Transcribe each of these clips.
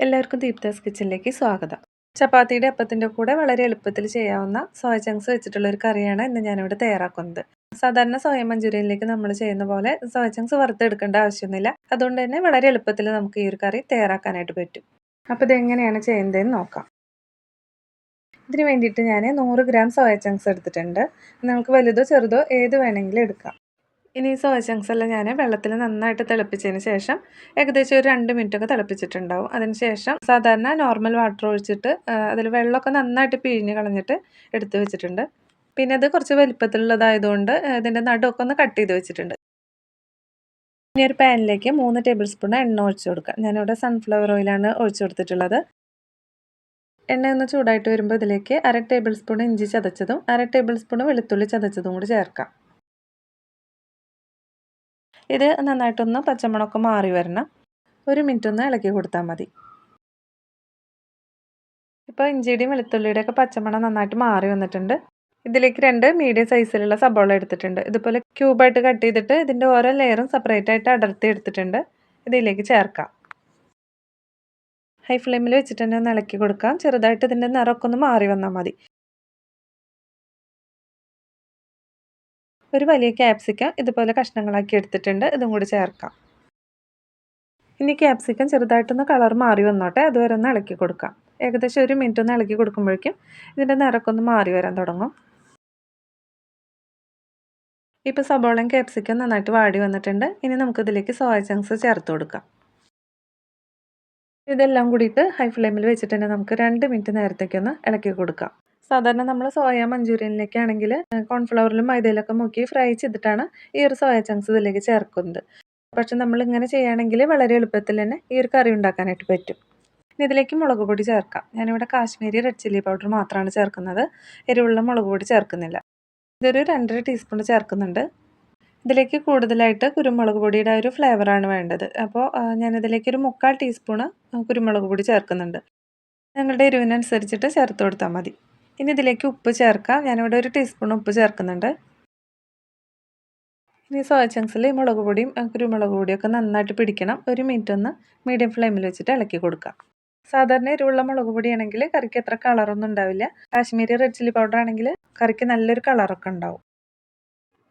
എല്ലാവർക്കും ദീപ്താസ് കിച്ചണിലേക്ക് സ്വാഗതം. ചപ്പാത്തിയുടെ അപ്പത്തിന്റെ കൂടെ വളരെ എളുപ്പത്തിൽ ചെയ്യാവുന്ന സോയ ചങ്ക്സ് വെച്ചിട്ടുള്ള ഒരു കറിയാണ് ഇന്ന് ഞാനിവിടെ തയ്യാറാക്കുന്നത്. സാധാരണ സോയ മഞ്ചൂരിയനിലേക്ക് നമ്മൾ ചെയ്യുന്ന പോലെ സോയ ചങ്ക്സ് വറുത്തെടുക്കേണ്ട ആവശ്യമൊന്നുമില്ല. അതുകൊണ്ട് തന്നെ വളരെ എളുപ്പത്തിൽ നമുക്ക് ഈ ഒരു കറി തയ്യാറാക്കാനായിട്ട് പറ്റും. അപ്പോൾ ഇതെങ്ങനെയാണ് ചെയ്യുന്നതെന്ന് നോക്കാം. ഇതിന് വേണ്ടിയിട്ട് ഞാൻ നൂറ് ഗ്രാം സോയ ചങ്ക്സ് എടുത്തിട്ടുണ്ട്. നിങ്ങൾക്ക് വലുതോ ചെറുതോ ഏത് വേണമെങ്കിലും എടുക്കാം. ഇനി ഈ സോയ എല്ലാം ഞാൻ വെള്ളത്തിൽ നന്നായിട്ട് തിളപ്പിച്ചതിന് ശേഷം ഏകദേശം ഒരു രണ്ട് മിനിറ്റൊക്കെ തിളപ്പിച്ചിട്ടുണ്ടാവും. അതിന് ശേഷം സാധാരണ നോർമൽ വാട്ടർ ഒഴിച്ചിട്ട് അതിൽ വെള്ളമൊക്കെ നന്നായിട്ട് പിഴിഞ്ഞ് കളഞ്ഞിട്ട് എടുത്ത് വെച്ചിട്ടുണ്ട്. പിന്നെ അത് കുറച്ച് വലിപ്പത്തിലുള്ളതായതുകൊണ്ട് ഇതിന്റെ നടുവൊക്കെ ഒന്ന് കട്ട് ചെയ്ത് വെച്ചിട്ടുണ്ട്. ഇനി ഒരു പാനിലേക്ക് മൂന്ന് ടേബിൾ സ്പൂൺ എണ്ണ ഒഴിച്ചു കൊടുക്കാം. ഞാനിവിടെ സൺഫ്ലവർ ഓയിലാണ് ഒഴിച്ചു കൊടുത്തിട്ടുള്ളത്. എണ്ണ ഒന്ന് ചൂടായിട്ട് വരുമ്പോൾ ഇതിലേക്ക് അര ടേബിൾ സ്പൂൺ ഇഞ്ചി ചതച്ചതും അര ടേബിൾ സ്പൂൺ വെളുത്തുള്ളി ചതച്ചതും കൂടി ചേർക്കാം. ഇത് നന്നായിട്ടൊന്ന് പച്ചമുളക് മാറി വരണം. ഒരു മിനിറ്റ് ഒന്ന് ഇളക്കി കൊടുത്താൽ മതി. ഇപ്പോൾ ഇഞ്ചിയുടെയും വെളുത്തുള്ളിയുടെയൊക്കെ പച്ചമണം നന്നായിട്ട് മാറി വന്നിട്ടുണ്ട്. ഇതിലേക്ക് രണ്ട് മീഡിയം സൈസിലുള്ള സബോള എടുത്തിട്ടുണ്ട്. ഇതുപോലെ ക്യൂബായിട്ട് കട്ട് ചെയ്തിട്ട് ഇതിന്റെ ഓരോ ലെയറും സെപ്പറേറ്റ് ആയിട്ട് അടർത്തി എടുത്തിട്ടുണ്ട്. ഇതിലേക്ക് ചേർക്കാം. ഹൈ ഫ്ലെയിമിൽ വെച്ചിട്ട് തന്നെ ഒന്ന് ഇളക്കി കൊടുക്കാം. ചെറുതായിട്ട് ഇതിന്റെ നിറമൊക്കെ ഒന്ന് മാറി വന്നാൽ മതി. ഒരു വലിയ ക്യാപ്സിക്കം ഇതുപോലെ കഷ്ണങ്ങളാക്കി എടുത്തിട്ടുണ്ട്. ഇതും കൂടി ചേർക്കാം. ഇനി ക്യാപ്സിക്കം ചെറുതായിട്ടൊന്ന് കളർ മാറി വന്നോട്ടെ. അതുവരെ ഒന്ന് ഇളക്കി കൊടുക്കാം. ഏകദേശം ഒരു മിനിറ്റ് ഒന്ന് ഇളക്കി കൊടുക്കുമ്പോഴേക്കും ഇതിന്റെ നിറക്കൊന്ന് മാറി വരാൻ തുടങ്ങും. ഇപ്പോൾ സബോളയും ക്യാപ്സിക്കം നന്നായിട്ട് വാടി വന്നിട്ടുണ്ട്. ഇനി നമുക്കിതിലേക്ക് സോയ ചങ്ക്സ് ചേർത്ത് കൊടുക്കാം. ഇതെല്ലാം കൂടിയിട്ട് ഹൈ ഫ്ലെയിമിൽ വെച്ചിട്ട് തന്നെ നമുക്ക് രണ്ട് മിനിറ്റ് നേരത്തേക്കൊന്ന് ഇളക്കി കൊടുക്കാം. സാധാരണ നമ്മൾ സോയ മഞ്ചൂരിയനിലേക്ക് ആണെങ്കിൽ കോൺഫ്ലവറിലും മൈദയിലൊക്കെ മുക്കി ഫ്രൈ ചെയ്തിട്ടാണ് ഈ ഒരു സോയ ചങ്ക്സ് ഇതിലേക്ക് ചേർക്കുന്നത്. പക്ഷെ നമ്മൾ ഇങ്ങനെ ചെയ്യുകയാണെങ്കിൽ വളരെ എളുപ്പത്തിൽ തന്നെ ഈ ഒരു കറി ഉണ്ടാക്കാനായിട്ട് പറ്റും. ഇനി ഇതിലേക്ക് മുളക് പൊടി ചേർക്കാം. ഞാനിവിടെ കാശ്മീരി റെഡ് ചില്ലി പൗഡർ മാത്രമാണ് ചേർക്കുന്നത്. എരിവുള്ള മുളക് പൊടി ചേർക്കുന്നില്ല. ഇതൊരു രണ്ടര ടീസ്പൂൺ ചേർക്കുന്നുണ്ട്. ഇതിലേക്ക് കൂടുതലായിട്ട് കുരുമുളക് പൊടിയുടെ ഒരു ഫ്ലേവറാണ് വേണ്ടത്. അപ്പോൾ ഞാനിതിലേക്ക് ഒരു മുക്കാൽ ടീസ്പൂണ് കുരുമുളക് പൊടി ചേർക്കുന്നുണ്ട്. ഞങ്ങളുടെ എരിവിനനുസരിച്ചിട്ട് ചേർത്ത് കൊടുത്താൽ മതി. ഇനി ഇതിലേക്ക് ഉപ്പ് ചേർക്കാം. ഞാനിവിടെ ഒരു ടീസ്പൂൺ ഉപ്പ് ചേർക്കുന്നുണ്ട്. ഇനി സോയ ചങ്ക്സിൽ മുളക് പൊടിയും കുരുമുളക് പൊടിയും ഒക്കെ നന്നായിട്ട് പിടിക്കണം. ഒരു മിനിറ്റ് ഒന്ന് മീഡിയം ഫ്ലെയിമിൽ വെച്ചിട്ട് ഇളക്കി കൊടുക്കാം സാധാരണ എരിവുള്ള മുളക് പൊടിയാണെങ്കിൽ കറിക്ക് എത്ര കളറൊന്നും ഉണ്ടാവില്ല. കാശ്മീരി റെഡ് ചില്ലി പൗഡർ ആണെങ്കിൽ കറിക്ക് നല്ലൊരു കളറൊക്കെ ഉണ്ടാവും.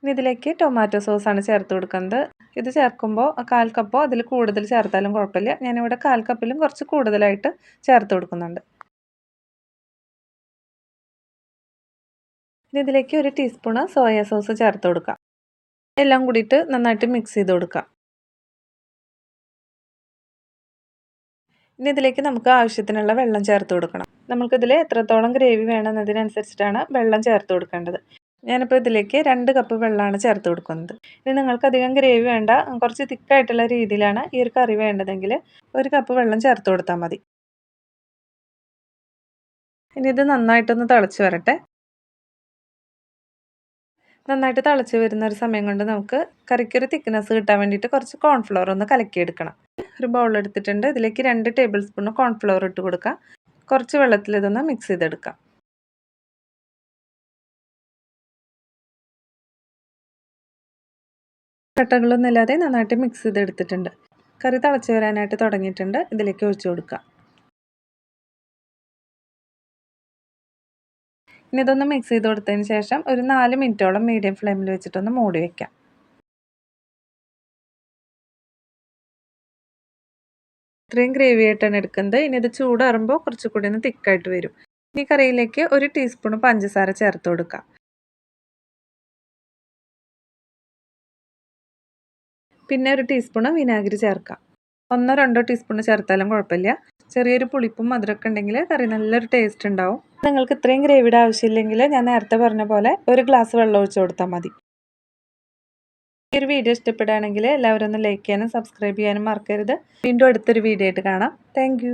ഇനി ഇതിലേക്ക് ടൊമാറ്റോ സോസാണ് ചേർത്ത് കൊടുക്കുന്നത്. ഇത് ചേർക്കുമ്പോൾ കാൽ കപ്പോ അതിൽ കൂടുതൽ ചേർത്താലും കുഴപ്പമില്ല. ഞാനിവിടെ കാൽ കപ്പിലും കുറച്ച് കൂടുതലായിട്ട് ചേർത്ത് കൊടുക്കുന്നുണ്ട്. ഇനി ഇതിലേക്ക് ഒരു ടീസ്പൂണ് സോയ സോസ് ചേർത്ത് കൊടുക്കാം. എല്ലാം കൂടിയിട്ട് നന്നായിട്ട് മിക്സ് ചെയ്ത് കൊടുക്കാം. ഇനി ഇതിലേക്ക് നമുക്ക് ആവശ്യത്തിനുള്ള വെള്ളം ചേർത്ത് കൊടുക്കണം. നമുക്കിതിൽ എത്രത്തോളം ഗ്രേവി വേണമെന്നതിനനുസരിച്ചിട്ടാണ് വെള്ളം ചേർത്ത് കൊടുക്കേണ്ടത്. ഞാനിപ്പോൾ ഇതിലേക്ക് രണ്ട് കപ്പ് വെള്ളമാണ് ചേർത്ത് കൊടുക്കുന്നത്. ഇനി നിങ്ങൾക്ക് അധികം ഗ്രേവി വേണ്ട കുറച്ച് തിക്കായിട്ടുള്ള രീതിയിലാണ് ഈ ഒരു കറി വേണ്ടതെങ്കിൽ ഒരു കപ്പ് വെള്ളം ചേർത്ത് കൊടുത്താൽ മതി. ഇനി ഇത് നന്നായിട്ടൊന്ന് തിളച്ച് വരട്ടെ. നന്നായിട്ട് തിളച്ച് വരുന്ന ഒരു സമയം കൊണ്ട് നമുക്ക് കറിക്കൊരു തിക്നെസ് കിട്ടാൻ വേണ്ടിയിട്ട് കുറച്ച് കോൺഫ്ലവർ ഒന്ന് കലക്കിയെടുക്കണം. ഒരു ബൗൾ എടുത്തിട്ടുണ്ട്. ഇതിലേക്ക് രണ്ട് ടേബിൾ സ്പൂൺ കോൺഫ്ലവർ ഇട്ട് കൊടുക്കാം. കുറച്ച് വെള്ളത്തിൽ ഇതൊന്ന് മിക്സ് ചെയ്തെടുക്കാം. കട്ടകളൊന്നും ഇല്ലാതെ നന്നായിട്ട് മിക്സ് ചെയ്തെടുത്തിട്ടുണ്ട്. കറി തിളച്ച് വരാനായിട്ട് തുടങ്ങിയിട്ടുണ്ട്. ഇതിലേക്ക് ഒഴിച്ചു കൊടുക്കാം. ഇനി ഇതൊന്ന് മിക്സ് ചെയ്ത് കൊടുത്തതിന് ശേഷം ഒരു നാല് മിനിറ്റോളം മീഡിയം ഫ്ലെയിമിൽ വെച്ചിട്ടൊന്ന് മൂടി വയ്ക്കാം ഇത്രയും ഗ്രേവി ആയിട്ടാണ് എടുക്കുന്നത്. ഇനി ഇത് ചൂടാറുമ്പോൾ കുറച്ചുകൂടി ഒന്ന് തിക്കായിട്ട് വരും. ഈ കറിയിലേക്ക് ഒരു ടീസ്പൂൺ പഞ്ചസാര ചേർത്ത് കൊടുക്കാം. പിന്നെ ഒരു ടീസ്പൂൺ വിനാഗിരി ചേർക്കാം. ഒന്നോ രണ്ടോ ടീസ്പൂൺ ചേർത്താലും കുഴപ്പമില്ല. ചെറിയൊരു പുളിപ്പും മധുരമൊക്കെ ഉണ്ടെങ്കിൽ കറി നല്ലൊരു ടേസ്റ്റ് ഉണ്ടാവും. നിങ്ങൾക്ക് ഇത്രയും ഗ്രേവിയുടെ ആവശ്യമില്ലെങ്കിൽ ഞാൻ നേരത്തെ പറഞ്ഞ പോലെ ഒരു ഗ്ലാസ് വെള്ളം ഒഴിച്ചു കൊടുത്താൽ മതി. ഈ ഒരു വീഡിയോ ഇഷ്ടപ്പെടുകയാണെങ്കിൽ എല്ലാവരും ഒന്ന് ലൈക്ക് ചെയ്യാനും സബ്സ്ക്രൈബ് ചെയ്യാനും മറക്കരുത്. വീണ്ടും അടുത്തൊരു വീഡിയോ ആയിട്ട് കാണാം. താങ്ക്